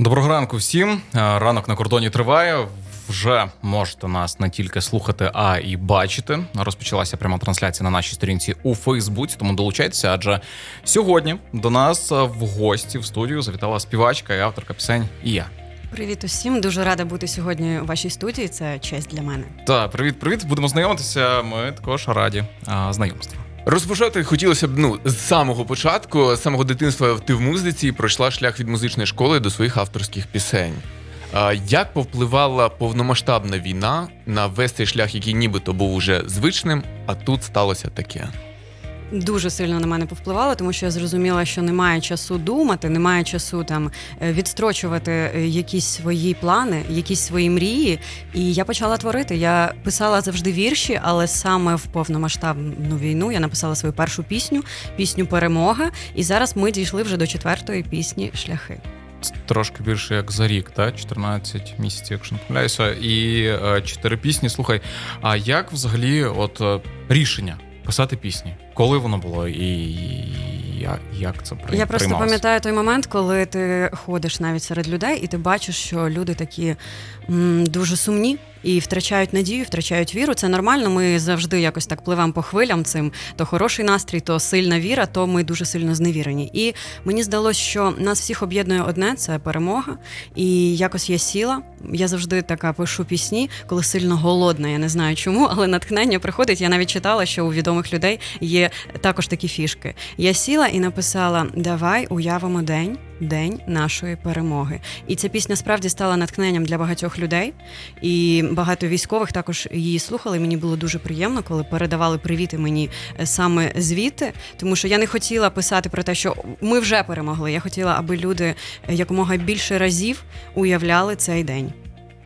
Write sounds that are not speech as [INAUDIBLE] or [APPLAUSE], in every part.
Доброго ранку всім. Е, Ранок на кордоні триває. Вже можете нас не тільки слухати, а і бачити. Розпочалася пряма трансляція на нашій сторінці у Фейсбуці, тому долучайтеся. Адже сьогодні до нас е, в гості в студію завітала співачка і авторка пісень. І я. Привіт усім, дуже рада бути сьогодні у вашій студії. Це честь для мене. Та привіт, привіт. Будемо знайомитися. Ми також раді а, знайомства. Розпочати хотілося б ну з самого початку, з самого дитинства ти в музиці пройшла шлях від музичної школи до своїх авторських пісень. Як повпливала повномасштабна війна на весь цей шлях, який нібито був уже звичним, а тут сталося таке? Дуже сильно на мене повпливало, тому що я зрозуміла, що немає часу думати, немає часу там е, відстрочувати е, якісь свої плани, якісь свої мрії. І я почала творити. Я писала завжди вірші, але саме в повномасштабну війну я написала свою першу пісню, пісню Перемога. І зараз ми дійшли вже до четвертої пісні Шляхи. Трошки більше як за рік, та 14 місяців, якщо не помиляюся, і е, чотири пісні. Слухай, а як взагалі, от рішення писати пісні? Коли воно було, і як, як це при, Я просто пам'ятаю той момент, коли ти ходиш навіть серед людей, і ти бачиш, що люди такі м, дуже сумні і втрачають надію, втрачають віру. Це нормально. Ми завжди якось так пливемо по хвилям. Цим то хороший настрій, то сильна віра, то ми дуже сильно зневірені. І мені здалося, що нас всіх об'єднує одне це перемога. І якось я сіла. Я завжди така пишу пісні, коли сильно голодна. Я не знаю чому, але натхнення приходить. Я навіть читала, що у відомих людей є також такі фішки. Я сіла і написала: Давай уявимо день, день нашої перемоги. І ця пісня справді стала натхненням для багатьох людей. І багато військових також її слухали. Мені було дуже приємно, коли передавали привіти мені е, саме звідти, тому що я не хотіла писати про те, що ми вже перемогли. Я хотіла, аби люди е, якомога більше разів уявляли цей день.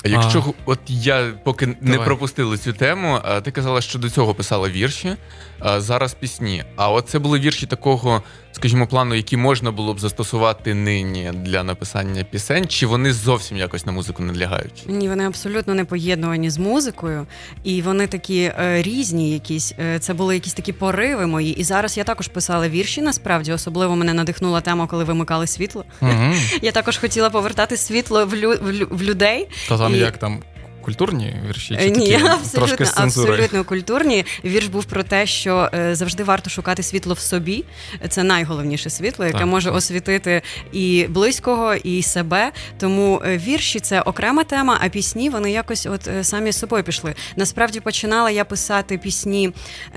А Якщо г- от я поки не Давай. пропустили цю тему, ти казала, що до цього писала вірші, а зараз пісні. А от це були вірші такого, скажімо, плану, які можна було б застосувати нині для написання пісень, чи вони зовсім якось на музику не лягають? Ні, вони абсолютно не поєднувані з музикою, і вони такі е, різні. Якісь Е, це були якісь такі пориви мої. І зараз я також писала вірші. Насправді особливо мене надихнула тема, коли вимикали світло. Угу. [LAUGHS] Я також хотіла повертати світло в, лю, в, лю- в людей. Та там як там культурні вірші? Чи Е, Ні, такі, абсолютно, трошки з цензурою? абсолютно культурні. Вірш був про те, що е, завжди варто шукати світло в собі. Це найголовніше світло, яке Так, може так. освітити і близького, і себе. Тому е, вірші це окрема тема, а пісні вони якось от самі з собою пішли. Насправді починала я писати пісні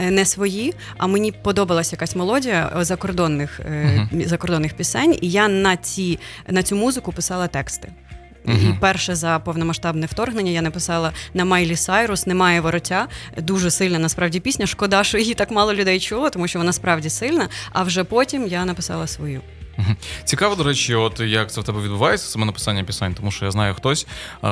не свої, а мені подобалася якась мелодія закордонних, е, закордонних пісень, і я на ці на цю музику писала тексти. І перше за повномасштабне вторгнення я написала на Майлі Сайрус Немає вороття. Дуже сильна насправді пісня. Шкода, що її так мало людей чуло, тому що вона справді сильна. А вже потім я написала свою. Цікаво, до речі, от як це в тебе відбувається, саме написання пісень, тому що я знаю, хтось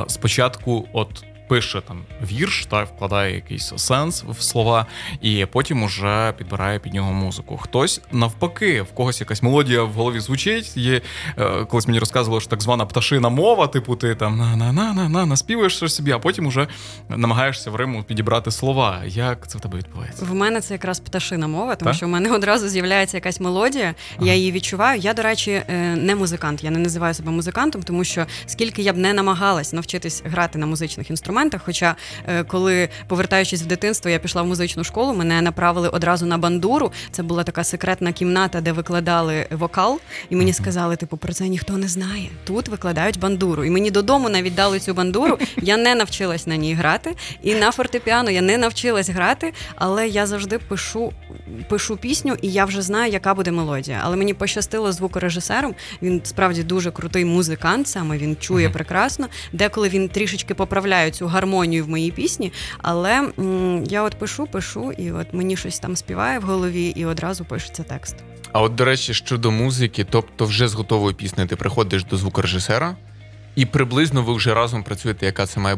спочатку от пише там вірш, та вкладає якийсь сенс в слова, і потім уже підбирає під нього музику. Хтось навпаки, в когось якась мелодія в голові звучить. Є е, колись мені розказували, що так звана пташина мова, типу, ти там на на на на на наспіваєш щось собі, а потім уже намагаєшся в риму підібрати слова. Як це в тебе відбувається? В мене це якраз пташина мова, тому Так? що в мене одразу з'являється якась мелодія. Ага. Я її відчуваю. Я, до речі, е, не музикант. Я не називаю себе музикантом, тому що скільки я б не намагалась навчитись грати на музичних інструментах. Хоча, е, коли повертаючись в дитинство, я пішла в музичну школу, мене направили одразу на бандуру. Це була така секретна кімната, де викладали вокал, і мені сказали, типу, про це ніхто не знає. Тут викладають бандуру. І мені додому навіть дали цю бандуру. Я не навчилась на ній грати. І на фортепіано я не навчилась грати, але я завжди пишу, пишу пісню, і я вже знаю, яка буде мелодія. Але мені пощастило звукорежисером. Він справді дуже крутий музикант, саме він чує прекрасно. Деколи він трішечки поправляє цю гармонію в моїй пісні. Але я от пишу, пишу, і от мені щось там співає в голові, і одразу пишеться текст. А от, до речі, щодо музики, тобто вже з готовою піснею ти приходиш до звукорежисера, і приблизно ви вже разом працюєте, яка це має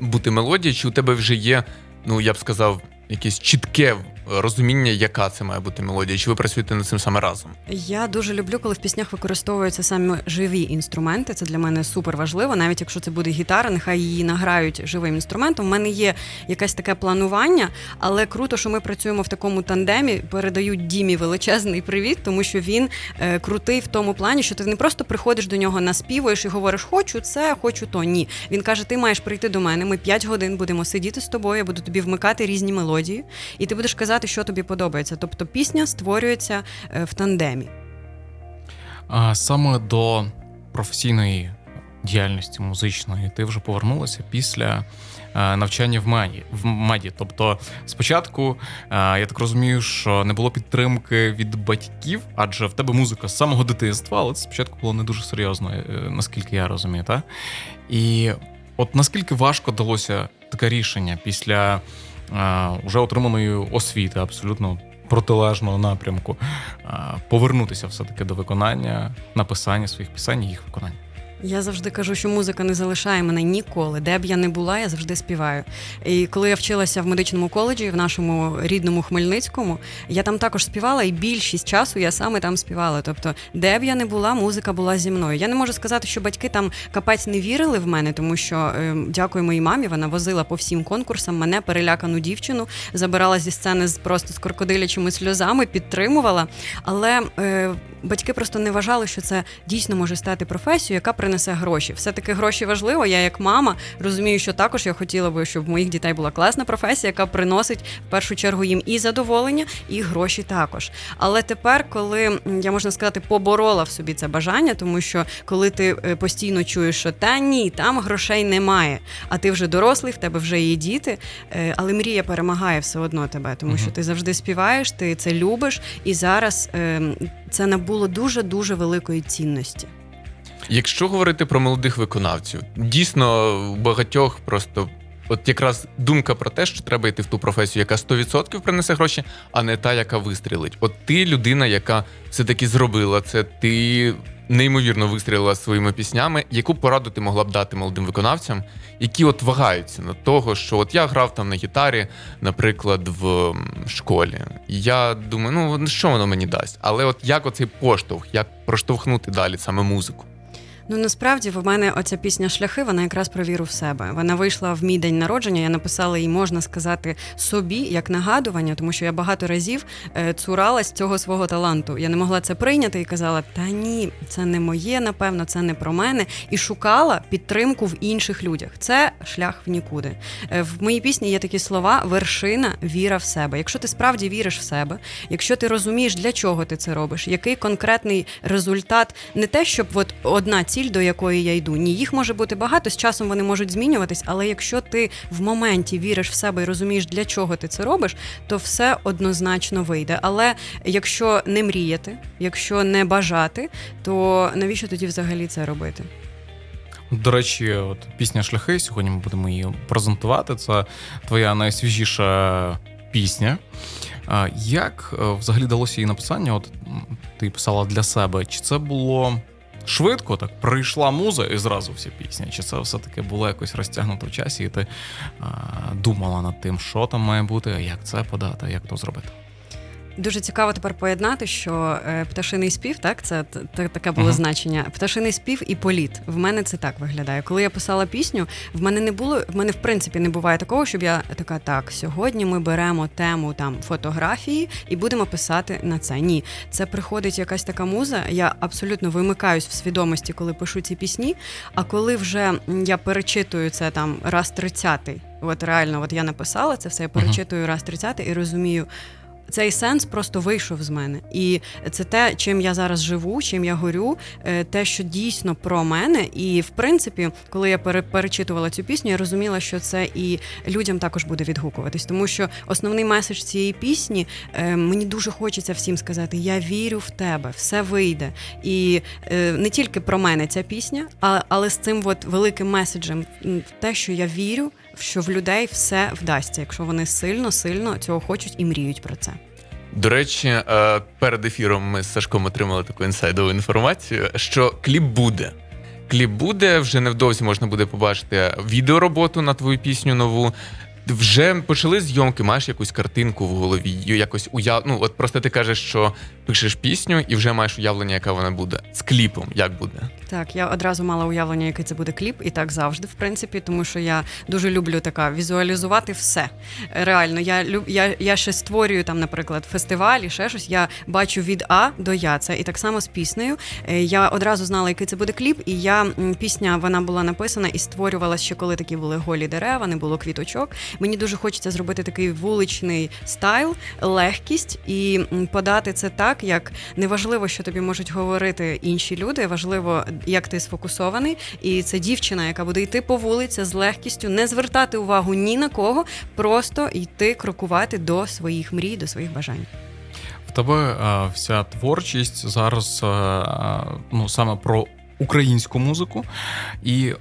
бути мелодія, чи у тебе вже є, ну я б сказав, якесь чітке розуміння, яка це має бути мелодія? Чи ви працюєте над цим саме разом? Я дуже люблю, коли в піснях використовуються саме живі інструменти. Це для мене супер важливо. Навіть якщо це буде гітара, нехай її награють живим інструментом. У мене є якесь таке планування, але круто, що ми працюємо в такому тандемі. Передають Дімі величезний привіт, тому що він е, крутий в тому плані, що ти не просто приходиш до нього, наспівуєш і говориш, хочу це, хочу то. Ні. Він каже: Ти маєш прийти до мене. Ми 5 годин будемо сидіти з тобою. Я буду тобі вмикати різні мелодії, і ти будеш казати, що тобі подобається. Тобто пісня створюється е, в тандемі. Саме до професійної діяльності музичної ти вже повернулася після е, навчання в меді. В меді. Тобто, спочатку е, я так розумію, що не було підтримки від батьків, адже в тебе музика з самого дитинства, але це спочатку було не дуже серйозно, наскільки я розумію, так? І от наскільки важко далося таке рішення після вже отриманої освіти, абсолютно протилежного напрямку, повернутися все-таки до виконання, написання своїх пісень і їх виконання. Я завжди кажу, що музика не залишає мене ніколи. Де б я не була, я завжди співаю. І коли я вчилася в медичному коледжі в нашому рідному Хмельницькому, я там також співала, і більшість часу я саме там співала. Тобто, де б я не була, музика була зі мною. Я не можу сказати, що батьки там капець не вірили в мене, тому що е, дякую моїй мамі. Вона возила по всім конкурсам мене перелякану дівчину, забирала зі сцени з просто з крокодилячими сльозами, підтримувала. Але е, батьки просто не вважали, що це дійсно може стати професією, яка принесе гроші. Все-таки гроші важливо. Я як мама розумію, що також я хотіла би, щоб в моїх дітей була класна професія, яка приносить в першу чергу їм і задоволення, і гроші також. Але тепер, коли я можна сказати, поборола в собі це бажання, тому що коли ти е, постійно чуєш, що та ні, там грошей немає, а ти вже дорослий, в тебе вже є діти, е, але мрія перемагає все одно тебе, тому що ти завжди співаєш, ти це любиш, і зараз е, це набуло дуже дуже великої цінності. Якщо говорити про молодих виконавців, дійсно багатьох просто. От якраз думка про те, що треба йти в ту професію, яка 100% принесе гроші, а не та, яка вистрілить. От ти людина, яка все-таки зробила це, ти неймовірно вистрілила своїми піснями. Яку пораду ти могла б дати молодим виконавцям, які от вагаються на того, що от я грав там на гітарі, наприклад, в школі. Я думаю, ну що воно мені дасть? Але от як оцей поштовх, як проштовхнути далі саме музику? Ну насправді в мене оця пісня Шляхи, вона якраз про віру в себе. Вона вийшла в мій день народження. Я написала її, можна сказати, собі як нагадування, тому що я багато разів е, цуралась цього свого таланту. Я не могла це прийняти і казала: та ні, це не моє, напевно, це не про мене. І шукала підтримку в інших людях. Це шлях в нікуди. Е, В моїй пісні є такі слова: вершина, віра в себе. Якщо ти справді віриш в себе, якщо ти розумієш, для чого ти це робиш, який конкретний результат, не те, щоб от одна ціль, до якої я йду. Ні, їх може бути багато, з часом вони можуть змінюватись, але якщо ти в моменті віриш в себе і розумієш, для чого ти це робиш, то все однозначно вийде. Але якщо не мріяти, якщо не бажати, то навіщо тоді взагалі це робити? До речі, от пісня Шляхи. Сьогодні ми будемо її презентувати. Це твоя найсвіжіша пісня. Як е, взагалі далося її написання? От ти писала для себе. Чи це було швидко? Так прийшла муза і зразу вся пісня? Чи це все-таки було якось розтягнуто в часі, і ти а, думала над тим, що там має бути, як це подати, як то зробити? Дуже цікаво тепер поєднати, що е, пташиний спів, так це таке було Мгм. значення. Пташиний спів і політ. В мене це так виглядає. Коли я писала пісню, в мене не було, в мене в принципі не буває такого, щоб я така, так, сьогодні ми беремо тему там фотографії і будемо писати на це. Ні, це приходить якась така муза. Я абсолютно вимикаюсь в свідомості, коли пишу ці пісні. А коли вже я перечитую це там раз тридцятий, от реально, от я написала це все, я перечитую раз тридцятий і розумію. Цей сенс просто вийшов з мене, і це те, чим я зараз живу, чим я горю, е, те, що дійсно про мене. І в принципі, коли я пере- перечитувала цю пісню, я розуміла, що це і людям також буде відгукуватись, тому що основний меседж цієї пісні е, мені дуже хочеться всім сказати: я вірю в тебе, все вийде. І е, не тільки про мене ця пісня, але з цим от великим меседжем те, що я вірю, що в людей все вдасться, якщо вони сильно, сильно цього хочуть і мріють про це. До речі, е, перед ефіром ми з Сашком отримали таку інсайдову інформацію, що кліп буде. Кліп буде, вже невдовзі можна буде побачити відеороботу на твою пісню нову. Вже почали зйомки, маєш якусь картинку в голові, якось уяв... Ну, от просто ти кажеш, що пишеш пісню і вже маєш уявлення, яка вона буде. З кліпом, як буде. Так, я одразу мала уявлення, який це буде кліп, і так завжди, в принципі, тому що я дуже люблю така візуалізувати все. Реально, я люб, я, я ще створюю там, наприклад, фестиваль і ще щось. Я бачу від А до Я. Це і так само з піснею. Е, Я одразу знала, який це буде кліп, і я пісня вона була написана і створювалася ще коли такі були голі дерева, не було квіточок. Мені дуже хочеться зробити такий вуличний стайл, легкість і подати це так, як неважливо, що тобі можуть говорити інші люди. Важливо, як ти сфокусований, і це дівчина, яка буде йти по вулиці з легкістю, не звертати увагу ні на кого, просто йти крокувати до своїх мрій, до своїх бажань. В тебе е, вся творчість зараз е, е, ну, саме про українську музику. І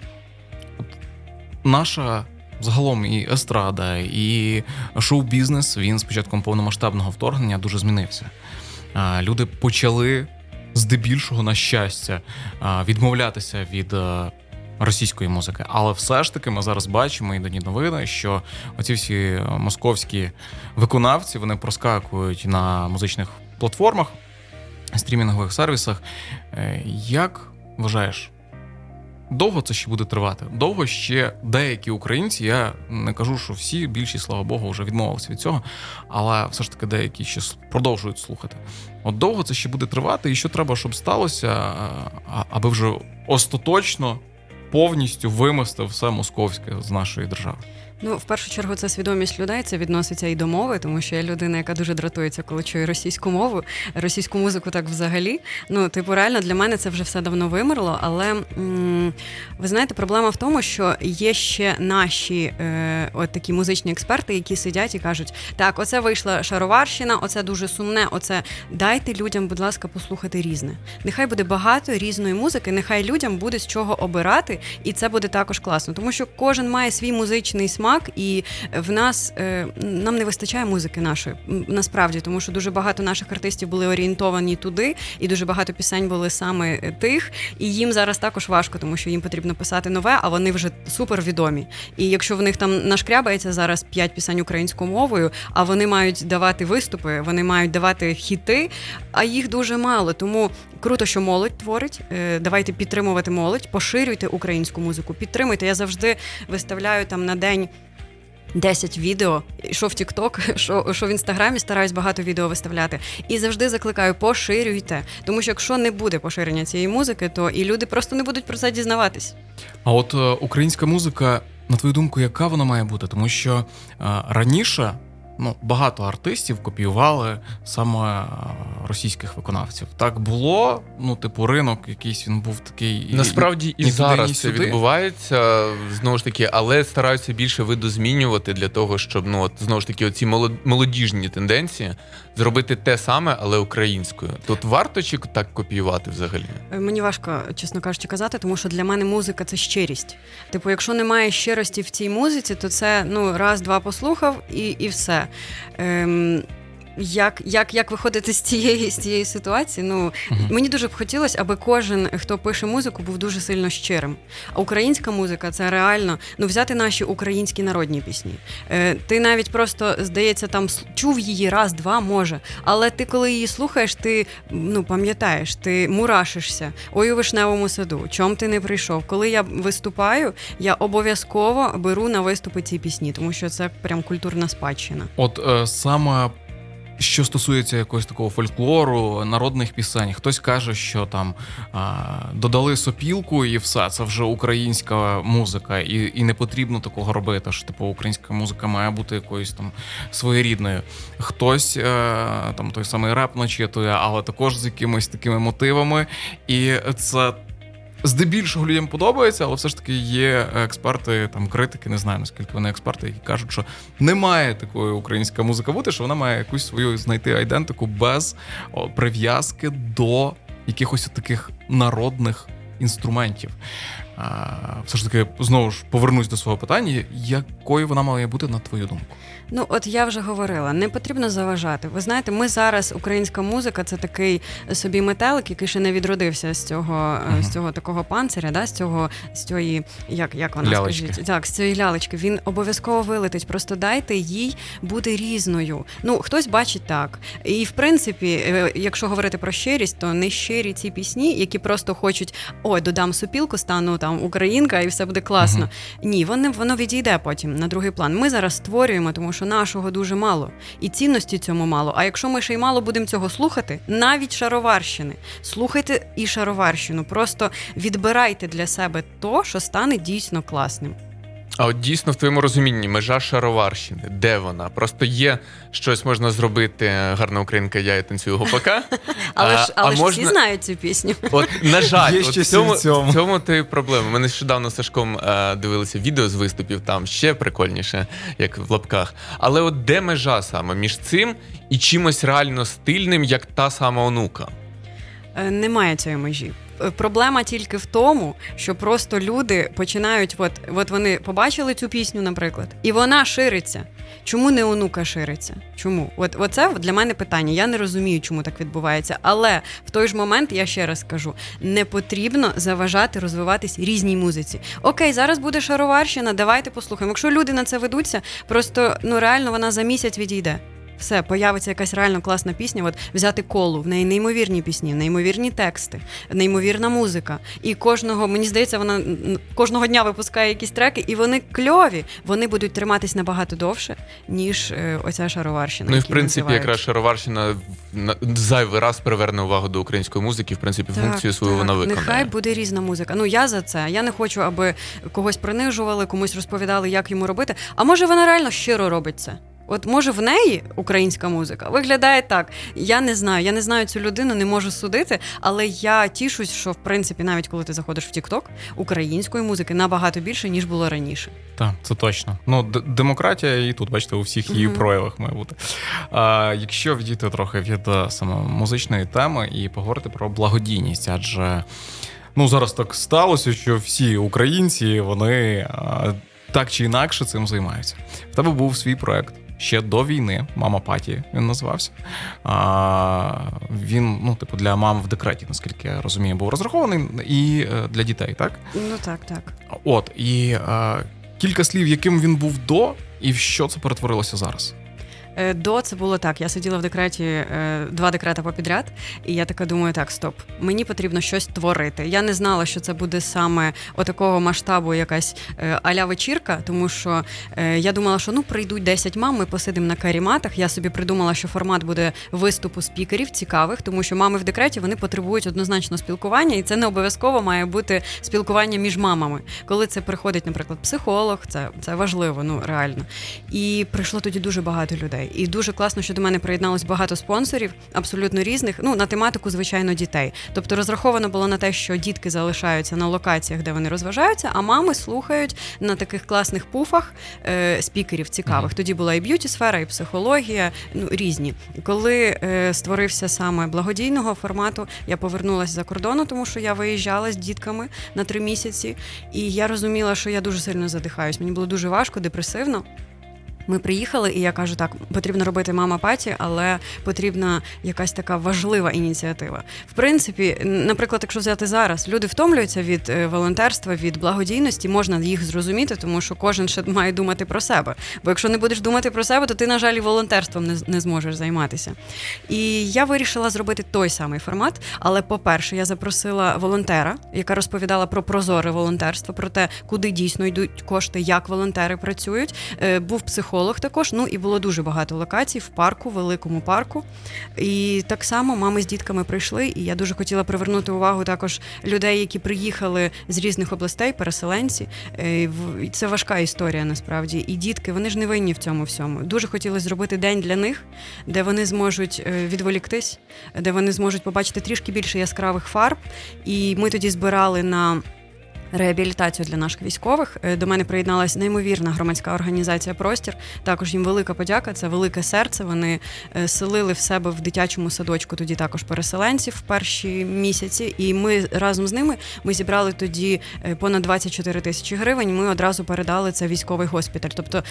наша загалом і естрада, і шоу-бізнес він з початком повномасштабного вторгнення дуже змінився. Люди почали здебільшого на щастя відмовлятися від. е, Російської музики, але все ж таки ми зараз бачимо і дані новини, що оці всі е, московські виконавці вони проскакують на музичних платформах, стрімінгових сервісах. Е, Як вважаєш, довго це ще буде тривати? Довго ще деякі українці, я не кажу, що всі, більшість, слава Богу, вже відмовилися від цього, але все ж таки деякі ще продовжують слухати. От довго це ще буде тривати, і що треба, щоб сталося, аби вже остаточно повністю вимести все московське з нашої держави. Ну, в першу чергу, це свідомість людей, це відноситься і до мови, тому що я людина, яка дуже дратується, коли чує російську мову, російську музику так взагалі. Ну, типу, реально для мене це вже все давно вимерло. Але м- ви знаєте, проблема в тому, що є ще наші е, от такі музичні експерти, які сидять і кажуть: так, оце вийшла шароварщина, оце дуже сумне. Оце дайте людям, будь ласка, послухати різне. Нехай буде багато різної музики, нехай людям буде з чого обирати, і це буде також класно, тому що кожен має свій музичний смак, і в нас е, нам не вистачає музики нашої насправді, тому що дуже багато наших артистів були орієнтовані туди, і дуже багато пісень були саме е, тих. І їм зараз також важко, тому що їм потрібно писати нове, а вони вже супер відомі. І якщо в них там нашкрябається зараз п'ять пісень українською мовою, а вони мають давати виступи, вони мають давати хіти, а їх дуже мало. Тому круто, що молодь творить. Е, Давайте підтримувати молодь, поширюйте українську музику, підтримуйте. Я завжди виставляю там на день. 10 відео, що в TikTok, [LAUGHS] що, що в інстаграмі стараюсь багато відео виставляти. І завжди закликаю, поширюйте. Тому що якщо не буде поширення цієї музики, то і люди просто не будуть про це дізнаватись. А от е, українська музика, на твою думку, яка вона має бути? Тому що а, раніше ну, багато артистів копіювали саме е, російських виконавців. Так було, ну, типу, ринок якийсь він був такий. Насправді і ні зараз це відбувається знову ж таки, але стараються більше виду змінювати для того, щоб ну от знову ж таки оці молод- молодіжні тенденції зробити те саме, але українською. Тут варто чи так копіювати взагалі? Е, Мені важко, чесно кажучи, казати, тому що для мене музика це щирість. Типу, якщо немає щирості в цій музиці, то це ну раз-два послухав і, і все. Ем, як, як, як виходити з цієї, з цієї ситуації? Ну Мгм. мені дуже б хотілося, аби кожен, хто пише музику, був дуже сильно щирим. А українська музика це реально ну взяти наші українські народні пісні. Е, ти навіть просто здається, там чув її раз-два, може. Але ти, коли її слухаєш, ти ну пам'ятаєш, ти мурашишся. Ой, у вишневому саду. Чом ти не прийшов? Коли я виступаю, я обов'язково беру на виступи ці пісні, тому що це прям культурна спадщина. От е, саме що стосується якогось такого фольклору, народних пісень, хтось каже, що там а, додали сопілку і все, це вже українська музика, і, і не потрібно такого робити. Що типу українська музика має бути якоюсь там своєрідною. Хтось е, там той самий реп начитує, але також з якимись такими мотивами. І це здебільшого людям подобається, але все ж таки є експерти, там критики, не знаю наскільки вони експерти, які кажуть, що не має такої українська музика бути, що вона має якусь свою знайти айдентику без прив'язки до якихось таких народних інструментів. все ж таки знову ж повернусь до свого питання, якою вона має бути на твою думку? Ну, от я вже говорила, не потрібно заважати. Ви знаєте, ми зараз, українська музика, це такий собі метелик, який ще не відродився з цього, Мгм. з цього такого панциря, да, з цього, з цієї, як, як вона Лялечки. скажіть? Так, з цієї лялечки. Він обов'язково вилетить. Просто дайте їй бути різною. Ну, хтось бачить так. І в принципі, е, якщо говорити про щирість, то не щирі ці пісні, які просто хочуть ой, додам супілку, стану там українка, і все буде класно. Мгм. Ні, воно, воно відійде потім на другий план. Ми зараз створюємо, тому що нашого дуже мало, і цінності цьому мало. А якщо ми ще й мало будемо цього слухати, навіть шароварщини, слухайте і шароварщину. Просто відбирайте для себе то, що стане дійсно класним. А от дійсно в твоєму розумінні межа шароварщини, де вона? Просто є щось можна зробити. Гарна українка, я і танцюю гопака. Але [LAUGHS] ж, але а ж всі знають цю пісню. От, на жаль, Є от в цьому, в цьому. в цьому то проблема. Ми нещодавно з Сашком е, дивилися відео з виступів, там ще прикольніше, як в лапках. Але от де межа саме між цим і чимось реально стильним, як та сама онука? Е, Немає цієї межі. Е, Проблема тільки в тому, що просто люди починають, от, от вони побачили цю пісню, наприклад, і вона шириться. Чому не онука шириться? Чому? От, оце для мене питання. Я не розумію, чому так відбувається. Але в той ж момент я ще раз скажу: не потрібно заважати розвиватись різній музиці. Окей, зараз буде шароварщина, давайте послухаємо. Якщо люди на це ведуться, просто ну реально вона за місяць відійде. Все, появиться якась реально класна пісня. От взяти колу, в неї неймовірні пісні, неймовірні тексти, неймовірна музика. І кожного, мені здається, вона кожного дня випускає якісь треки, і вони кльові. Вони будуть триматись набагато довше, ніж е, оця шароварщина. Ну і в принципі, називають. якраз шароварщина на- зайвий раз приверне увагу до української музики. В принципі, функцію свою вона виконує. Нехай буде різна музика. Ну я за це. Я не хочу, аби когось принижували, комусь розповідали, як йому робити. А може вона реально щиро робить це? От може в неї українська музика виглядає так. Я не знаю. Я не знаю цю людину, не можу судити, але я тішусь, що в принципі, навіть коли ти заходиш в TikTok, української музики набагато більше ніж було раніше. Так, це точно. Ну, д- демократія і тут, бачите, у всіх її Мгм. проявах має бути. А, якщо відійти трохи від е, саме музичної теми і поговорити про благодійність, адже ну, зараз так сталося, що всі українці вони а, так чи інакше цим займаються. В тебе був свій проект. Ще до війни, мама Паті він називався. А, він, ну, типу, для мам в декреті, наскільки я розумію, був розрахований і е, для дітей, так? Ну так, так. От і а, кілька слів, яким він був до, і в що це перетворилося зараз. Е, До це було так. Я сиділа в декреті е, два декрета попідряд, і я така думаю: так, стоп, мені потрібно щось творити. Я не знала, що це буде саме отакого масштабу, якась е, аля вечірка, тому що я думала, що ну прийдуть 10 мам, ми посидимо на каріматах. Я собі придумала, що формат буде виступу спікерів цікавих, тому що мами в декреті вони потребують однозначно спілкування, і це не обов'язково має бути спілкування між мамами. Коли це приходить, наприклад, психолог, це, це важливо, ну реально. І прийшло тоді дуже багато людей. І дуже класно, що до мене приєдналось багато спонсорів, абсолютно різних. Ну на тематику, звичайно, дітей. Тобто розраховано було на те, що дітки залишаються на локаціях, де вони розважаються, а мами слухають на таких класних пуфах е, спікерів цікавих. Мгм. Тоді була і б'юті сфера, і психологія, ну різні. Коли е, створився саме благодійного формату, я повернулася за кордону, тому що я виїжджала з дітками на три місяці, і я розуміла, що я дуже сильно задихаюсь. Мені було дуже важко, депресивно. Ми приїхали, і я кажу, так, потрібно робити мама паті, але потрібна якась така важлива ініціатива. В принципі, наприклад, якщо взяти зараз, люди втомлюються від е, волонтерства, від благодійності, можна їх зрозуміти, тому що кожен ще має думати про себе. Бо якщо не будеш думати про себе, то ти, на жаль, волонтерством не, не зможеш займатися. І я вирішила зробити той самий формат. Але, по-перше, я запросила волонтера, яка розповідала про прозоре волонтерство, про те, куди дійсно йдуть кошти, як волонтери працюють. Е, Був психолог також. Ну і було дуже багато локацій в парку, великому парку. І так само мами з дітками прийшли. І я дуже хотіла привернути увагу також людей, які приїхали з різних областей, переселенці. Е, і Це важка історія насправді. І дітки вони ж не винні в цьому всьому. Дуже хотілося зробити день для них, де вони зможуть е, відволіктись, де вони зможуть побачити трішки більше яскравих фарб. І ми тоді збирали на реабілітацію для наших військових. Е, До мене приєдналась неймовірна громадська організація Простір. Також їм велика подяка. Це велике серце. Вони е, селили в себе в дитячому садочку. Тоді також переселенців в перші місяці. І ми разом з ними ми зібрали тоді е, понад 24 тисячі гривень. Ми одразу передали це військовий госпіталь. Тобто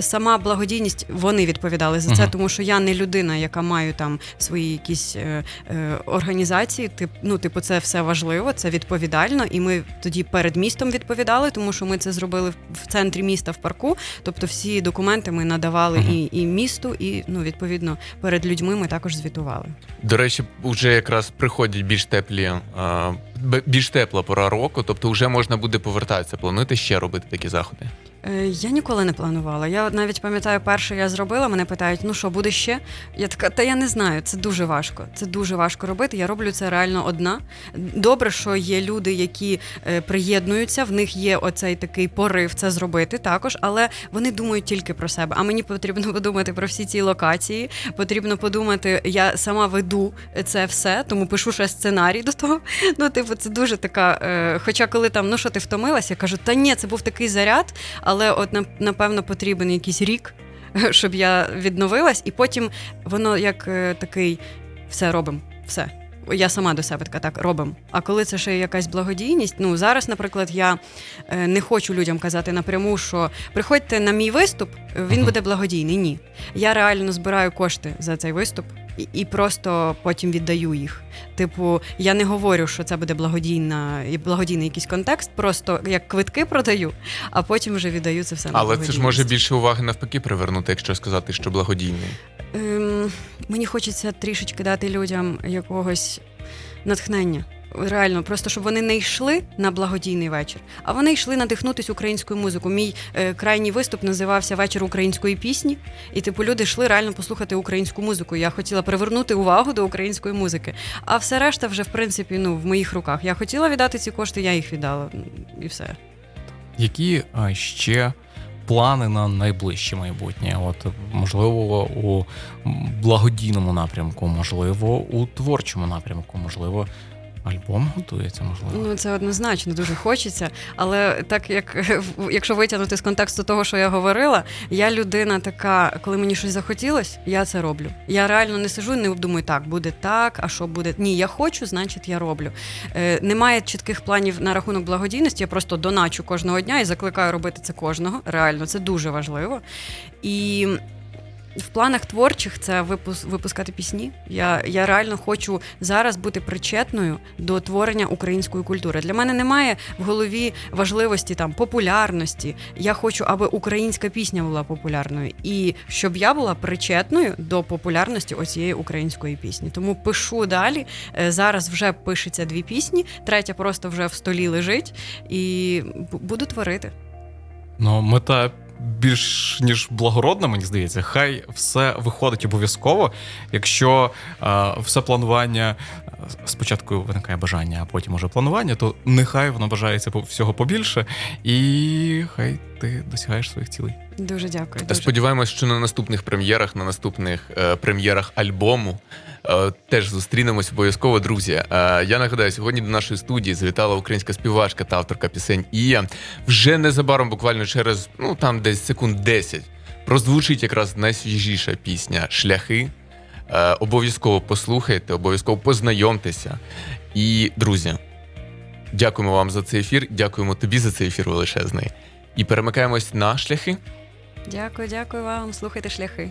сама благодійність вони відповідали за це, Мгм. тому що я не людина, яка маю там свої якісь організації. Тип, ну, типу, це все важливо, це відповідально. І ми тоді перед містом відповідали, тому що ми це зробили в центрі міста в парку. Тобто, всі документи ми надавали угу. і, і місту, і ну відповідно перед людьми ми також звітували. До речі, вже якраз приходять більш теплі, а, більш тепла пора року, тобто вже можна буде повертатися. Плануєте ще робити такі заходи? Е, Я ніколи не планувала. Я навіть пам'ятаю, перше я зробила, мене питають, ну що, буде ще? Я така, та я не знаю, це дуже важко. Це дуже важко робити. Я роблю це реально одна. Добре, що є люди, які е, приєднуються, в них є оцей такий порив це зробити також, але вони думають тільки про себе. А мені потрібно [LAUGHS] подумати про всі ці локації. Потрібно подумати, я сама веду це все, тому пишу ще сценарій до того. Ну, типу, це дуже така. Е, хоча, коли там, ну що ти втомилась, я кажу, та ні, це був такий заряд, але от напевно потрібен якийсь рік, [LAUGHS] щоб я відновилась, і потім воно як е, такий все робимо, все. Я сама до себе така так робимо. А коли це ще якась благодійність, ну зараз, наприклад, я е, не хочу людям казати напряму, що приходьте на мій виступ, він буде благодійний. Ні. Я реально збираю кошти за цей виступ і, і просто потім віддаю їх. Типу, я не говорю, що це буде благодійна благодійний якийсь контекст, просто як квитки продаю, а потім вже віддаю це все на Але це ж може більше уваги навпаки привернути, якщо сказати, що благодійний. Ем, мені хочеться трішечки дати людям якогось натхнення. Реально, просто щоб вони не йшли на благодійний вечір, а вони йшли надихнутись українською музикою. Мій е, крайній виступ називався Вечір української пісні. І типу люди йшли реально послухати українську музику. Я хотіла привернути увагу до української музики. А все решта вже, в принципі, ну в моїх руках. Я хотіла віддати ці кошти, я їх віддала. І все. Які ще плани на найближче майбутнє? От можливо, у благодійному напрямку, можливо, у творчому напрямку, можливо, альбом готується, можливо. Ну це однозначно дуже хочеться. Але так як якщо витягнути з контексту того, що я говорила, я людина така, коли мені щось захотілось, я це роблю. Я реально не сижу і не думаю, так буде так, а що буде. Ні, я хочу, значить я роблю. Е, немає чітких планів на рахунок благодійності. Я просто доначу кожного дня і закликаю робити це кожного. Реально, це дуже важливо. І в планах творчих це випус, випускати пісні. Я, я реально хочу зараз бути причетною до творення української культури. Для мене немає в голові важливості там популярності. Я хочу, аби українська пісня була популярною, і щоб я була причетною до популярності оцієї української пісні. Тому пишу далі. Е, Зараз вже пишеться дві пісні, третя просто вже в столі лежить, і буду творити. Ну, мета більш ніж благородна, мені здається. Хай все виходить обов'язково. Якщо е, все планування е, спочатку виникає бажання, а потім уже планування, то нехай воно бажається всього побільше, і хай ти досягаєш своїх цілей. Дуже дякую. Дуже. Сподіваємось, що на наступних прем'єрах, на наступних е, прем'єрах альбому е, теж зустрінемось обов'язково, друзі. Е, я нагадаю, сьогодні до нашої студії завітала українська співачка та авторка пісень Ія. Вже незабаром, буквально через ну там десь секунд 10, прозвучить якраз найсвіжіша пісня Шляхи. Е, обов'язково послухайте, обов'язково познайомтеся. І, друзі, дякуємо вам за цей ефір. Дякуємо тобі за цей ефір величезний. І перемикаємось на шляхи. Дякую, дякую вам. Слухайте шляхи.